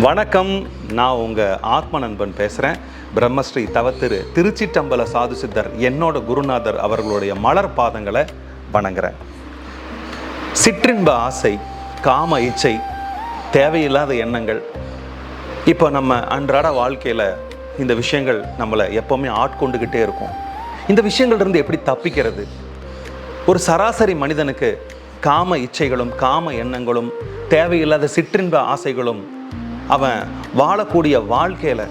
வணக்கம். நான் உங்கள் ஆத்ம நண்பன் பேசுகிறேன் பிரம்மஸ்ரீ தவத்திரு திருச்சிட்டம்பல சாது சித்தர் என்னோட குருநாதர் அவர்களுடைய மலர் பாதங்களை வணங்குறேன். சிற்றின்ப ஆசை காம இச்சை தேவையில்லாத எண்ணங்கள். இப்போ நம்ம அன்றாட வாழ்க்கையில் இந்த விஷயங்கள் நம்மளை எப்போவுமே ஆட்கொண்டுக்கிட்டே இருக்கும். இந்த விஷயங்கள்லேருந்து எப்படி தப்பிக்கிறது? ஒரு சராசரி மனிதனுக்கு காம இச்சைகளும் காம எண்ணங்களும் தேவையில்லாத சிற்றின்ப ஆசைகளும் அவன் வாழக்கூடிய வாழ்க்கையில்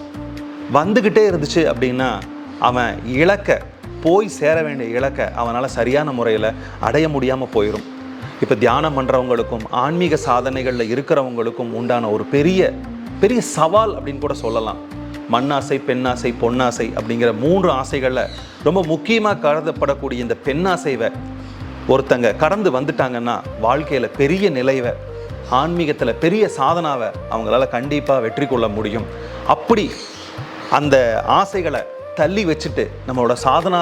வந்துக்கிட்டே இருந்துச்சு அப்படின்னா அவன் இலக்க போய் சேர வேண்டிய இலக்கை அவனால் சரியான முறையில் அடைய முடியாமல் போயிடும் இப்போ தியானம் பண்ணுறவங்களுக்கும் ஆன்மீக சாதனைகளில் இருக்கிறவங்களுக்கும் உண்டான ஒரு பெரிய பெரிய சவால் அப்படின்னு கூட சொல்லலாம். மண்ணாசை பெண்ணாசை பொன்னாசை அப்படிங்கிற மூன்று ஆசைகளில் ரொம்ப முக்கியமாக கருதப்படக்கூடிய இந்த பெண்ணாசைவை ஒருத்தங்க கடந்து வந்துட்டாங்கன்னா வாழ்க்கையில் பெரிய நிலைவை ஆன்மீகத்தில் பெரிய சாதனாவை அவங்களால கண்டிப்பாக வெற்றி கொள்ள முடியும். அப்படி அந்த ஆசைகளை தள்ளி வச்சுட்டு நம்மளோட சாதனா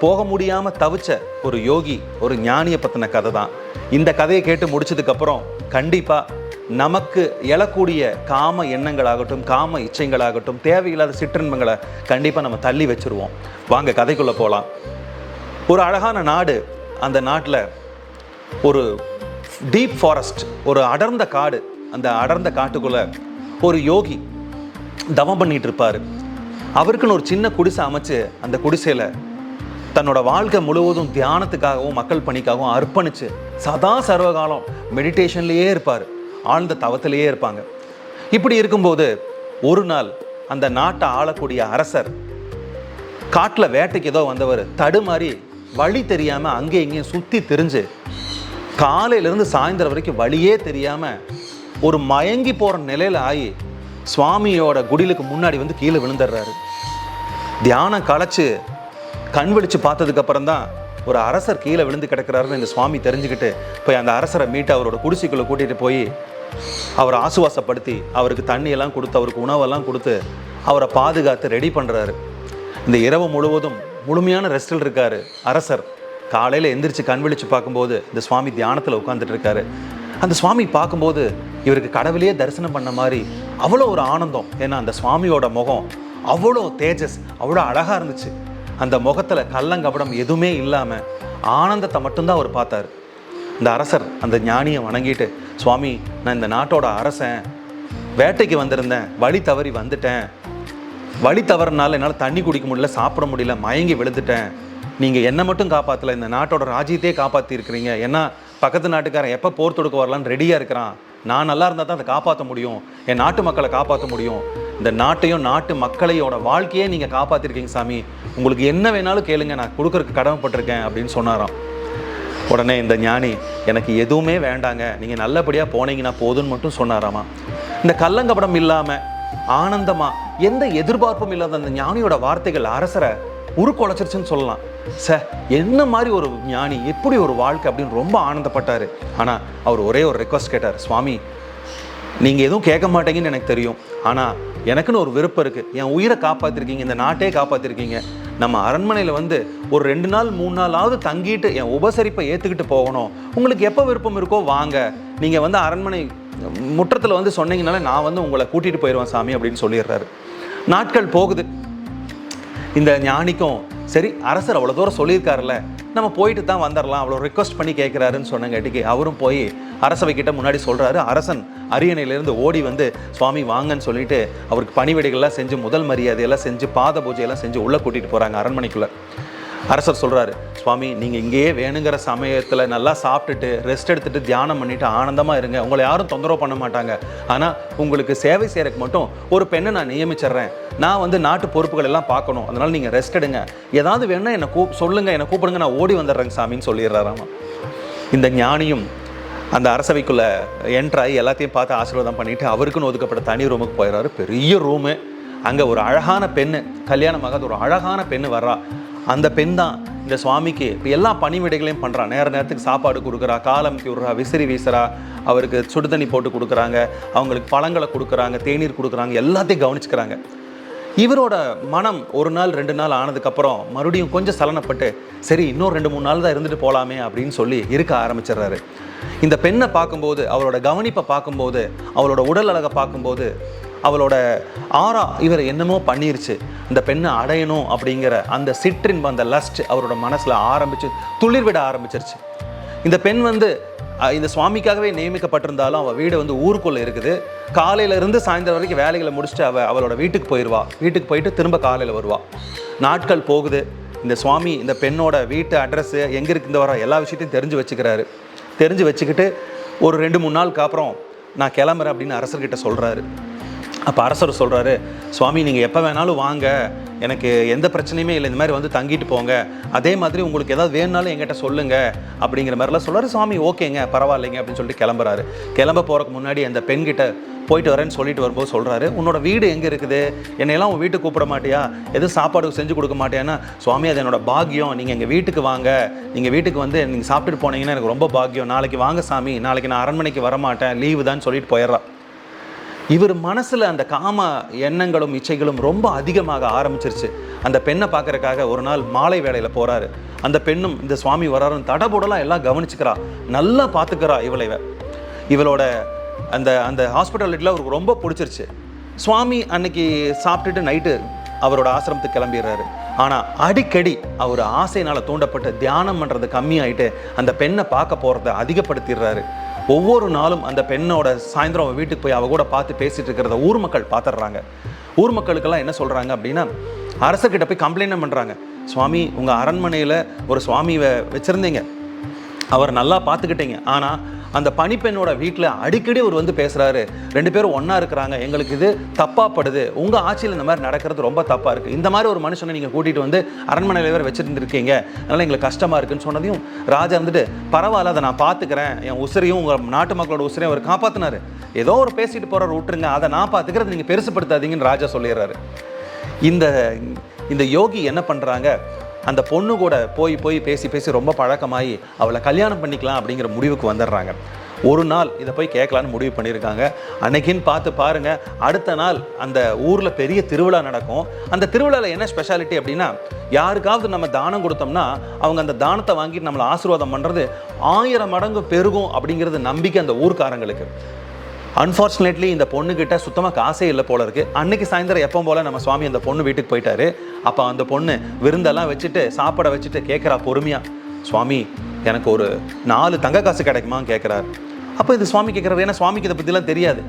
போக முடியாமல் தவிச்ச ஒரு யோகி ஒரு ஞானியை பற்றின கதை தான். இந்த கதையை கேட்டு முடிச்சதுக்கப்புறம் கண்டிப்பாக நமக்கு எழக்கூடிய காம எண்ணங்களாகட்டும் காம இச்சைங்களாகட்டும் தேவையில்லாத சிற்றின்பங்களை கண்டிப்பாக நம்ம தள்ளி வச்சிருவோம். வாங்க கதைக்குள்ளே போகலாம் ஒரு அழகான நாடு அந்த நாட்டில் ஒரு டீப் ஃபாரஸ்ட் ஒரு அடர்ந்த காடு. அந்த அடர்ந்த காட்டுக்குள்ள ஒரு யோகி தவம் பண்ணிட்டு இருப்பாரு. அவருக்குன்னு ஒரு சின்ன குடிசை அமைச்சு அந்த குடிசையில் தன்னோட வாழ்க்கை முழுவதும் தியானத்துக்காகவும் மக்கள் பணிக்காகவும் அர்ப்பணிச்சு சதா சர்வகாலம் மெடிடேஷன்லேயே இருப்பார். ஆழ்ந்த தவத்திலேயே இருப்பாங்க. இப்படி இருக்கும்போது ஒரு நாள் அந்த நாட்டை ஆளக்கூடிய அரசர் காட்டில் வேட்டைக்கு ஏதோ வந்தவர். தடுமாறி வழி தெரியாமல் அங்கே இங்கேயும் சுற்றி தெரிஞ்சு காலையிலேருந்து சாயந்தரம் வரைக்கும் வழியே தெரியாமல் ஒரு மயங்கி போகிற நிலையில் ஆகி சுவாமியோட குடிலுக்கு முன்னாடி வந்து கீழே விழுந்துடுறாரு. தியானம் களைச்சு கண் விழிச்சு பார்த்ததுக்கப்புறம் தான் ஒரு அரசர் கீழே விழுந்து கிடக்கிறாருன்னு இந்த சுவாமி தெரிஞ்சுக்கிட்டு போய் அந்த அரசரை மீட்டு அவரோட குடிசைக்குள்ளே கூட்டிகிட்டு போய் அவரை ஆசுவாசப்படுத்தி அவருக்கு தண்ணியெல்லாம் கொடுத்து அவருக்கு உணவெல்லாம் கொடுத்து அவரை பாதுகாத்து ரெடி பண்ணுறாரு இந்த இரவு முழுவதும் முழுமையான ரெஸ்டில் இருக்கார் அரசர். காலையில் எந்திரிச்சு கண் விழிச்சு பார்க்கும்போது இந்த சுவாமி தியானத்தில் உட்காந்துட்டு இருக்காரு அந்த சுவாமி பார்க்கும்போது இவருக்கு கடவுளையே தரிசனம் பண்ண மாதிரி அவ்வளோ ஒரு ஆனந்தம். ஏன்னா அந்த சுவாமியோட முகம் அவ்வளோ தேஜஸ் அவ்வளோ அழகாக இருந்துச்சு. அந்த முகத்தில் கள்ளங்கபடம் எதுவுமே இல்லாமல் ஆனந்தத்தை மட்டும்தான் அவர் பார்த்தாரு. இந்த அரசர் அந்த ஞானியை வணங்கிட்டு சுவாமி நான் இந்த நாட்டோட அரசன். வேட்டைக்கு வந்திருந்தேன். வழி தவறி வந்துட்டேன். வழி தவறுனால என்னால் தண்ணி குடிக்க முடியல சாப்பிட முடியல மயங்கி விழுந்துட்டேன். நீங்கள் என்னை மட்டும் காப்பாற்றல இந்த நாட்டோட ராஜ்யத்தையே காப்பாற்றிருக்கிறீங்க ஏன்னா பக்கத்து நாட்டுக்காரன் எப்போ போர் தொடுக்க வரலான்னு ரெடியாக இருக்கிறான். நான் நல்லா இருந்தால் தான் அதை காப்பாற்ற முடியும். என் நாட்டு மக்களை காப்பாற்ற முடியும். இந்த நாட்டையும் நாட்டு மக்களையோட வாழ்க்கையே நீங்கள் காப்பாற்றிருக்கீங்க சாமி. உங்களுக்கு என்ன வேணாலும் கேளுங்க நான் கொடுக்குறக்கு கடமைப்பட்டிருக்கேன் அப்படின்னு சொன்னாராம். உடனே இந்த ஞானி எனக்கு எதுவுமே வேண்டாங்க. நீங்கள் நல்லபடியாக போனீங்கன்னா போதும்னு மட்டும் சொன்னாராமா. இந்த கல்லங்கப்படம் இல்லாமல் ஆனந்தமாக எந்த எதிர்பார்ப்பும் இல்லாத அந்த ஞானியோட வார்த்தைகள் அரசரை உருக்குலைச்சிருச்சுன்னு சொல்லலாம். ச என்ன மாதிரி ஒரு ஞானி எப்படி ஒரு வாழ்க்கை அப்படின்னு ரொம்ப ஆனந்தப்பட்டார். ஆனால் அவர் ஒரே ஒரு ரெக்வஸ்ட் கேட்டார் சுவாமி நீங்கள் எதுவும் கேட்க மாட்டீங்கன்னு எனக்கு தெரியும். ஆனால் எனக்குன்னு ஒரு விருப்பம் இருக்குது என் உயிரை காப்பாற்றிருக்கீங்க இந்த நாட்டே காப்பாற்றிருக்கீங்க நம்ம அரண்மனையில் வந்து ஒரு ரெண்டு நாள் மூணு நாளாவது தங்கிட்டு என் உபசரிப்பை ஏற்றுக்கிட்டு போகணும். உங்களுக்கு எப்போ விருப்பம் இருக்கோ வாங்க. நீங்கள் வந்து அரண்மனை முற்றத்தில் வந்து சொன்னீங்கனால நான் வந்து உங்களை கூட்டிகிட்டு போயிடுவேன் சாமி அப்படின்னு சொல்லிடுறாரு. நாட்கள் போகுது. இந்த ஞானிக்கும் சரி அரசர் அவ்வளோ தூரம் சொல்லியிருக்காருல்ல நம்ம போயிட்டு தான் வந்துடலாம் அவ்வளோ ரிக்வஸ்ட் பண்ணி கேட்குறாருன்னு சொன்னங்காட்டிக்கு அவரும் போய் அரசவை கிட்ட முன்னாடி சொல்கிறாரு அரசன் அரியணையிலேருந்து ஓடி வந்து சுவாமி வாங்கன்னு சொல்லிட்டு அவருக்கு பணிவிடைகள்லாம் செஞ்சு முதல் மரியாதையெல்லாம் செஞ்சு பாத பூஜையெல்லாம் செஞ்சு உள்ளே கூட்டிகிட்டு போகிறாங்க அரண்மனைக்குள்ளே. அரசர் சொல்கிறாரு சுவாமி நீங்கள் இங்கேயே வேணுங்கிற சமயத்தில் நல்லா சாப்பிட்டுட்டு ரெஸ்ட் எடுத்துகிட்டு தியானம் பண்ணிவிட்டு ஆனந்தமாக இருங்க. உங்களை யாரும் தொந்தரவு பண்ண மாட்டாங்க. ஆனால் உங்களுக்கு சேவை செய்கிறதுக்கு மட்டும் ஒரு பெண்ணை நான் நியமிச்சிடுறேன். நான் வந்து நாட்டு பொறுப்புகள் எல்லாம் பார்க்கணும். அதனால் நீங்கள் ரெஸ்ட் எடுங்க. ஏதாவது வேணால் என்னை கூ சொல்லுங்கள் என்னை கூப்பிடுங்க. நான் ஓடி வந்துடுறேங்க சாமின்னு சொல்லிடுறாராமா இந்த ஞானியும் அந்த அரசவைக்குள்ளே என்ட்ராகி எல்லாத்தையும் பார்த்து ஆசீர்வாதம் பண்ணிட்டு அவருக்குன்னு ஒதுக்கப்பட்ட தனி ரூமுக்கு போயிடுறாரு. பெரிய ரூமு அங்கே ஒரு அழகான பெண்ணு கல்யாணமாகாத ஒரு அழகான பெண்ணு வர்றா. அந்த பெண் தான் இந்த சுவாமிக்கு இப்போ எல்லா பணிவிடைகளையும் பண்ணுறா நேர நேரத்துக்கு சாப்பாடு கொடுக்குறா காலம் விடுறா விசிறி வீசுறா. அவருக்கு சுடுதண்ணி போட்டு கொடுக்குறாங்க. அவங்களுக்கு பழங்களை கொடுக்குறாங்க தேநீர் கொடுக்குறாங்க. எல்லாத்தையும் கவனிச்சுக்கிறாங்க. இவரோட மனம் ஒரு நாள் ரெண்டு நாள் ஆனதுக்கப்புறம் மறுபடியும் கொஞ்சம் சலனப்பட்டு சரி இன்னும் ரெண்டு மூணு நாள் தான் இருந்துட்டு போகலாமே அப்படின்னு சொல்லி இருக்க ஆரம்பிச்சிடுறாரு. இந்த பெண்ணை பார்க்கும்போது அவளோட கவனிப்பை பார்க்கும்போது அவளோட உடல் அழகை பார்க்கும்போது அவளோட ஆறா இவர் என்னமோ பண்ணிருச்சு இந்த பெண்ணை அடையணும் அப்படிங்கிற அந்த சிற்றின்பம் அந்த லஸ்ட் அவரோட மனசில் ஆரம்பிச்சு துளிர்விட ஆரம்பிச்சிருச்சு. இந்த பெண் வந்து இந்த சுவாமிக்காகவே நியமிக்கப்பட்டிருந்தாலும் அவள் வீடு வந்து ஊருக்குள்ளே இருக்குது. காலையிலேருந்து சாயந்தரம் வரைக்கும் வேலைகளை முடிச்சுட்டு அவள் அவளோட வீட்டுக்கு போயிடுவா வீட்டுக்கு போயிட்டு திரும்ப காலையில் வருவாள் நாட்கள் போகுது. இந்த சுவாமி இந்த பெண்ணோட வீட்டு அட்ரஸ்ஸு எங்கே இருக்குது வர எல்லா விஷயத்தையும் தெரிஞ்சு வச்சுக்கிறாரு. தெரிஞ்சு வச்சுக்கிட்டு ஒரு ரெண்டு மூணு நாளுக்கு அப்புறம் நான் கிளம்புறேன் அப்படின்னு அரசர்கிட்ட சொல்கிறாரு அப்போ அரசர் சொல்கிறாரு சுவாமி நீங்கள் எப்போ வேணாலும் வாங்க. எனக்கு எந்த பிரச்சனையுமே இல்லை. இந்த மாதிரி வந்து தங்கிட்டு போங்க. அதே மாதிரி உங்களுக்கு ஏதாவது வேணுனாலும் எங்கிட்ட சொல்லுங்க. அப்படிங்கிற மாதிரிலாம் சொல்கிறாரு சுவாமி ஓகேங்க. பரவாயில்லைங்க. அப்படின்னு சொல்லிட்டு கிளம்புறாரு. கிளம்ப போகிறக்கு முன்னாடி அந்த பெண்கிட்ட போயிட்டு வரேன்னு சொல்லிட்டு வரும்போது சொல்கிறாரு உன்னோட வீடு எங்கே இருக்குது? என்னையெல்லாம் உன் வீட்டுக்கு கூப்பிட மாட்டியா? எதுவும் சாப்பாடு செஞ்சு கொடுக்க மாட்டியான்னா சுவாமி அது என்னோட பாக்கியம். நீங்கள் எங்கள் வீட்டுக்கு வாங்க. நீங்கள் வீட்டுக்கு வந்து நீங்கள் சாப்பிட்டுட்டு போனீங்கன்னா எனக்கு ரொம்ப பாக்கியம். நாளைக்கு வாங்க சாமி. நாளைக்கு நான் அரண்மனைக்கு வர மாட்டேன் லீவு தான் சொல்லிட்டு போயிடுறான் இவர் மனசில் அந்த காம எண்ணங்களும் இச்சைகளும் ரொம்ப அதிகமாக ஆரம்பிச்சிருச்சு. அந்த பெண்ணை பார்க்கறக்காக ஒரு நாள் மாலை வேலையில் போகிறாரு அந்த பெண்ணும் இந்த சுவாமி வராருன்னு தடபுடலாம் எல்லாம் கவனிச்சுக்கிறா. நல்லா பார்த்துக்கிறா இவளை இவளோட அந்த அந்த ஹாஸ்பிட்டாலிட்டியில் அவருக்கு ரொம்ப பிடிச்சிருச்சு. சுவாமி அன்னைக்கு சாப்பிட்டுட்டு நைட்டு அவரோட ஆசிரமத்துக்கு கிளம்பிடுறாரு. ஆனால் அடிக்கடி அவர் ஆசையினால் தூண்டப்பட்டு தியானம் பண்ணுறது கம்மியாயிட்டு அந்த பெண்ணை பார்க்க போகிறத அதிகப்படுத்திடுறாரு. ஒவ்வொரு நாளும் அந்த பெண்ணோட சாயந்தரம் அவள் வீட்டுக்கு போய் அவள் கூட பார்த்து பேசிட்டு இருக்கிறத ஊர் மக்கள் பார்த்துடுறாங்க. ஊர் மக்களுக்கெல்லாம் என்ன சொல்கிறாங்க அப்படின்னா அரசர்கிட்ட போய் கம்ப்ளைண்ட் பண்ணுறாங்க சுவாமி உங்கள் அரண்மனையில் ஒரு சுவாமியை வச்சுருந்தீங்க. அவர் நல்லா பார்த்துக்கிட்டீங்க. ஆனால் அந்த பணிப்பெண்ணோட வீட்டில் அடிக்கடி அவர் வந்து பேசுகிறாரு ரெண்டு பேரும் ஒன்றா இருக்கிறாங்க. எங்களுக்கு இது தப்பாப்படுது. உங்கள் ஆட்சியில் இந்த மாதிரி நடக்கிறது ரொம்ப தப்பாக இருக்குது இந்த மாதிரி ஒரு மனுஷனை நீங்கள் கூட்டிகிட்டு வந்து அரண்மனையில் வேறு வச்சுருந்துருக்கீங்க. அதனால் எங்களுக்கு கஷ்டமாக இருக்குன்னு சொன்னதையும் ராஜா வந்துட்டு பரவாயில்ல அதை நான் பார்த்துக்கிறேன் என் உசிரையும் உங்கள் நாட்டு மக்களோட உசிரையும் அவர் காப்பாற்றினார் ஏதோ ஒரு பேசிட்டு போகிறார் விட்டுருங்க. அதை நான் பார்த்துக்கிறது நீங்கள் பெருசுப்படுத்தாதீங்கன்னு ராஜா சொல்லிடுறாரு. இந்த இந்த யோகி என்ன பண்ணுறாங்க அந்த பொண்ணு கூட போய் போய் பேசி பேசி ரொம்ப பழக்கமாகி அவளை கல்யாணம் பண்ணிக்கலாம் அப்படிங்கிற முடிவுக்கு வந்துடுறாங்க. ஒரு நாள் இதை போய் கேட்கலான்னு முடிவு பண்ணியிருக்காங்க. அன்னைக்குன்னு பார்த்து பாருங்க அடுத்த நாள் அந்த ஊரில் பெரிய திருவிழா நடக்கும். அந்த திருவிழாவில் என்ன ஸ்பெஷாலிட்டி அப்படின்னா யாருக்காவது நம்ம தானம் கொடுத்தோம்னா அவங்க அந்த தானத்தை வாங்கிட்டு நம்மளை ஆசீர்வாதம் பண்ணுறது ஆயிரம் மடங்கு பெருகும் அப்படிங்கிறது நம்பிக்கை அந்த ஊர்க்காரங்களுக்கு. அன்ஃபார்ச்சுனேட்லி இந்த பொண்ணுக்கிட்ட சுத்தமாக காசே இல்லை போல இருக்குது அன்னைக்கு சாயந்தரம் எப்போ போல் நம்ம சுவாமி அந்த பொண்ணு வீட்டுக்கு போயிட்டாரு. அப்போ அந்த பொண்ணு விருந்தெல்லாம் வச்சுட்டு சாப்பாடை வச்சுட்டு கேட்குறா பொறுமையாக சுவாமி எனக்கு ஒரு நாலு தங்க காசு கிடைக்குமான்னு கேட்குறாரு அப்போ இது சுவாமி கேட்குறாரு ஏன்னா சுவாமிக்கு இதை பற்றிலாம் தெரியாது.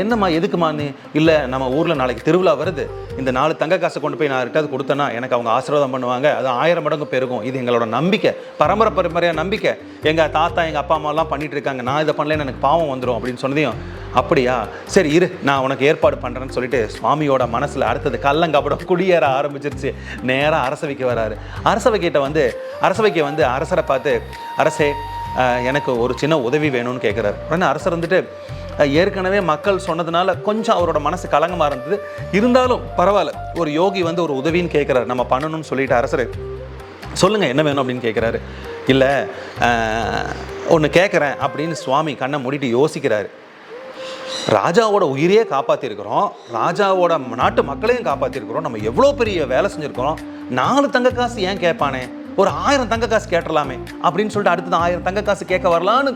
என்னம்மா எதுக்குமான்னு இல்லை நம்ம ஊரில் நாளைக்கு திருவிழா வருது. இந்த நாலு தங்க காசை கொண்டு போய் நான் யார்கிட்டயாவது கொடுத்தேன்னா எனக்கு அவங்க ஆசீர்வாதம் பண்ணுவாங்க. அது ஆயிரம் மடங்கு பெருகும். இது எங்களோட நம்பிக்கை. பரம்பரை பரம்பரையாக நம்பிக்கை. எங்கள் தாத்தா எங்கள் அப்பா அம்மாலாம் பண்ணிட்டு இருக்காங்க. நான் இதை பண்ணலன்னு எனக்கு பாவம் வந்துடும் அப்படின்னு சொன்னதையும் அப்படியா? சரி இரு. நான் உனக்கு ஏற்பாடு பண்ணுறேன்னு சொல்லிட்டு சுவாமியோட மனசில் அடுத்தது கள்ளங்கப்படம் குடியேற ஆரம்பிச்சிருச்சு. நேராக அரசவைக்கு வராரு. அரசவைக்கிட்ட வந்து அரசவைக்கு வந்து அரசரை பார்த்து அரசே எனக்கு ஒரு சின்ன உதவி வேணும்னு கேட்குறாரு உடனே அரசர் வந்துட்டு ஏற்கனவே மக்கள் சொன்னதுனால கொஞ்சம் அவரோட மனசு கலங்கமாக இருந்தது. இருந்தாலும் பரவாயில்ல ஒரு யோகி வந்து ஒரு உதவின்னு கேட்குறாரு நம்ம பண்ணணும்னு சொல்லிட்டு அரசர். சொல்லுங்கள் என்ன வேணும் அப்படின்னு கேட்குறாரு இல்லை ஒன்று கேட்குறேன் அப்படின்னு சுவாமி கண்ணை மூடிட்டு யோசிக்கிறாரு. ராஜாவோட உயிரையே காப்பாற்றிருக்கிறோம் ராஜாவோட நாட்டு மக்களையும் காப்பாற்றிருக்கிறோம் நம்ம எவ்வளோ பெரிய வேலை செஞ்சுருக்கிறோம். நாலு தங்க காசு ஏன் கேட்பானே? ஒரு ஆயிரம் தங்க காசு கேட்டுடலாமே அப்படின்னு சொல்லிட்டு அடுத்தது ஆயிரம் தங்க காசு கேட்க வரலான்னு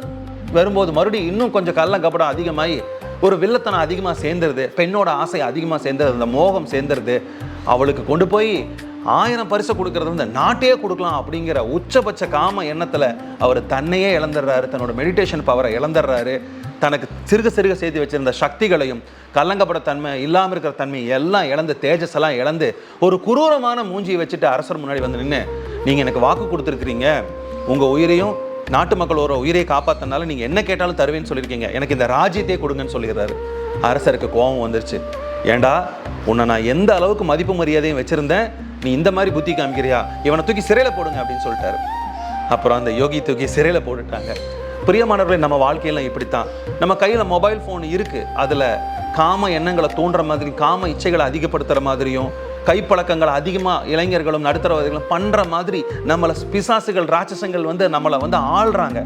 வரும்போது மறுபடியும் இன்னும் கொஞ்சம் கள்ளம் கப்படம் அதிகமாகி ஒரு வில்லத்தனம் அதிகமாக சேர்ந்துருது பெண்ணோட ஆசை அதிகமாக சேர்ந்துருது அந்த மோகம் சேர்ந்துருது. அவளுக்கு கொண்டு போய் ஆயிரம் பரிசை கொடுக்கறது வந்து நாட்டையே கொடுக்கலாம் அப்படிங்கிற உச்சபட்ச காம எண்ணத்தில் அவர் தன்னையே இழந்துடுறாரு தன்னோட மெடிடேஷன் பவரை இழந்துடுறாரு. தனக்கு சிறுக சிறுக செய்து வச்சிருந்த சக்திகளையும் கல்லங்கப்பட தன்மை இல்லாமல் இருக்கிற தன்மை எல்லாம் இழந்து தேஜஸ் எல்லாம் இழந்து ஒரு குரூரமான மூஞ்சியை வச்சுட்டு அரசர் முன்னாடி வந்து நின்று நீங்கள் எனக்கு வாக்கு கொடுத்துருக்குறீங்க. உங்கள் உயிரையும் நாட்டு மக்களோட உயிரை காப்பாத்தினால நீங்கள் என்ன கேட்டாலும் தருவேன்னு சொல்லியிருக்கீங்க. எனக்கு இந்த ராஜ்யத்தையே கொடுங்கன்னு சொல்லிடுறாரு. அரசருக்கு கோபம் வந்துருச்சு. ஏண்டா உன்னை நான் எந்த அளவுக்கு மதிப்பு மரியாதையும் வச்சுருந்தேன் நீ இந்த மாதிரி புத்தி காமிக்கிறியா? இவனை தூக்கி சிறையில் போடுங்க அப்படின்னு சொல்லிட்டாரு. அப்புறம் அந்த யோகி தூக்கி சிறையில் போட்டுட்டாங்க. பிரியமானவர்களே நம்ம வாழ்க்கையில இப்படித்தான். நம்ம கையில் மொபைல் ஃபோன் இருக்குது அதில் காம எண்ணங்களை தூண்டுற மாதிரி காம இச்சைகளை அதிகப்படுத்துகிற மாதிரியும் கைப்பழக்கங்கள் அதிகமாக இளைஞர்களும் நடுத்தரவாதிகளும் பண்ணுற மாதிரி நம்மளை பிசாசுகள் ராட்சசங்கள் வந்து நம்மளை வந்து ஆள்றாங்க.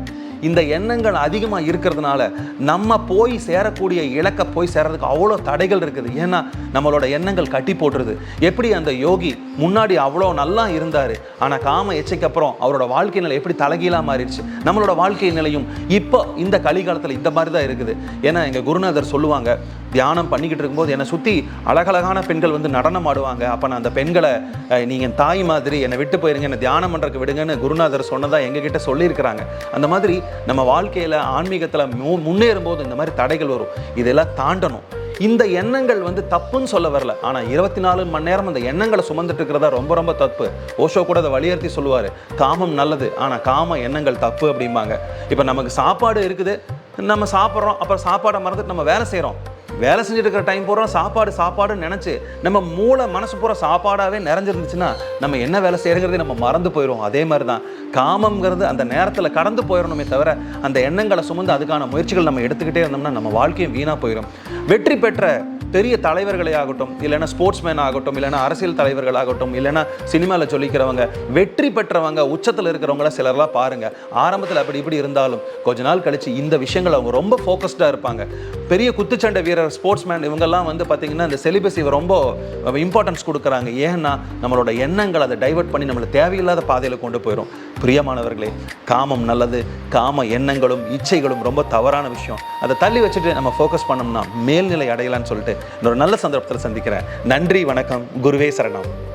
இந்த எண்ணங்கள் அதிகமாக இருக்கிறதுனால நம்ம போய் சேரக்கூடிய இலக்கை போய் சேரதுக்கு அவ்வளோ தடைகள் இருக்குது. ஏன்னா நம்மளோட எண்ணங்கள் கட்டி போட்டுருது. எப்படி அந்த யோகி முன்னாடி அவ்வளோ நல்லா இருந்தார் ஆனால் காம எச்சைக்கு அப்புறம் அவரோட வாழ்க்கை நிலை எப்படி தலைகீழாக மாறிடுச்சு? நம்மளோட வாழ்க்கை நிலையும் இப்போ இந்த கலிகாலத்தில் இந்த மாதிரி தான் இருக்குது. ஏன்னா எங்கள் குருநாதர் சொல்லுவாங்க தியானம் பண்ணிக்கிட்டு இருக்கும்போது என்னை சுற்றி அழகழகான பெண்கள் வந்து நடனம் ஆடுவாங்க. அப்போ நான் அந்த பெண்களை நீங்கள் தாய் மாதிரி என்னை விட்டு போயிருங்க என்னை தியானம் பண்ணுறக்கு விடுங்கன்னு குருநாதர் சொன்னதாக எங்ககிட்ட சொல்லியிருக்கிறாங்க. அந்த மாதிரி நம்ம வாழ்க்கையில் ஆன்மீகத்தில் மு முன்னேறும் போது இந்த மாதிரி தடைகள் வரும். இதெல்லாம் தாண்டணும். இந்த எண்ணங்கள் வந்து தப்புன்னு சொல்ல வரல. ஆனால் இருபத்தி நாலு மணி நேரம் அந்த எண்ணங்களை சுமந்துட்டு இருக்கிறதா ரொம்ப ரொம்ப தப்பு. ஓஷோ கூட அதை வலியுறுத்தி சொல்லுவார். காமம் நல்லது ஆனால் காம எண்ணங்கள் தப்பு அப்படிம்பாங்க. இப்போ நமக்கு சாப்பாடு இருக்குது நம்ம சாப்பிட்றோம் அப்புறம் சாப்பாடை மறந்துட்டு நம்ம வேலை செய்கிறோம் வேலை செஞ்சுட்டு இருக்கிற டைம் பூரா சாப்பாடு சாப்பாடுன்னு நினச்சி நம்ம மூளை மனசு பூரா சாப்பாடாகவே நிறைஞ்சிருந்துச்சுன்னா நம்ம என்ன வேலை செய்யறங்கிறதே நம்ம மறந்து போயிடும் அதே மாதிரி தான் காமங்கிறது அந்த நேரத்தில் கடந்து போயிடணுமே தவிர அந்த எண்ணங்களை சுமந்து அதுக்கான முயற்சிகள் நம்ம எடுத்துக்கிட்டே இருந்தோம்னா நம்ம வாழ்க்கையும் வீணாக போயிடும். வெற்றி பெற்ற பெரிய தலைவர்களே ஆகட்டும் இல்லைன்னா ஸ்போர்ட்ஸ்மேன் ஆகட்டும் இல்லைன்னா அரசியல் தலைவர்கள் ஆகட்டும் இல்லைன்னா சினிமாவில் சொல்லிக்கிறவங்க வெற்றி பெற்றவங்க உச்சத்தில் இருக்கிறவங்கள சிலர்லாம் பாருங்க. ஆரம்பத்தில் அப்படி இப்படி இருந்தாலும் கொஞ்ச நாள் கழித்து இந்த விஷயங்கள் அவங்க ரொம்ப ஃபோக்கஸ்டாக இருப்பாங்க. பெரிய குத்துச்சண்டை வீரர் ஸ்போர்ட்ஸ்மேன் இவங்கெல்லாம் வந்து பார்த்தீங்கன்னா இந்த செலிபஸி ரொம்ப இம்பார்ட்டன்ஸ் கொடுக்குறாங்க. ஏன்னா நம்மளோட எண்ணங்கள் அதை டைவர்ட் பண்ணி நம்மளை தேவையில்லாத பாதையில் கொண்டு போயிடும் பிரியமானவர்களே காமம் நல்லது காம எண்ணங்களும் இச்சைகளும் ரொம்ப தவறான விஷயம். அதை தள்ளி வச்சுட்டு நம்ம ஃபோக்கஸ் பண்ணோம்னா மேல்நிலை அடையலாம்னு சொல்லிட்டு இன்னொரு நல்ல சந்தர்ப்பத்தில் சந்திக்கிறேன். நன்றி வணக்கம் குருவே சரணம்.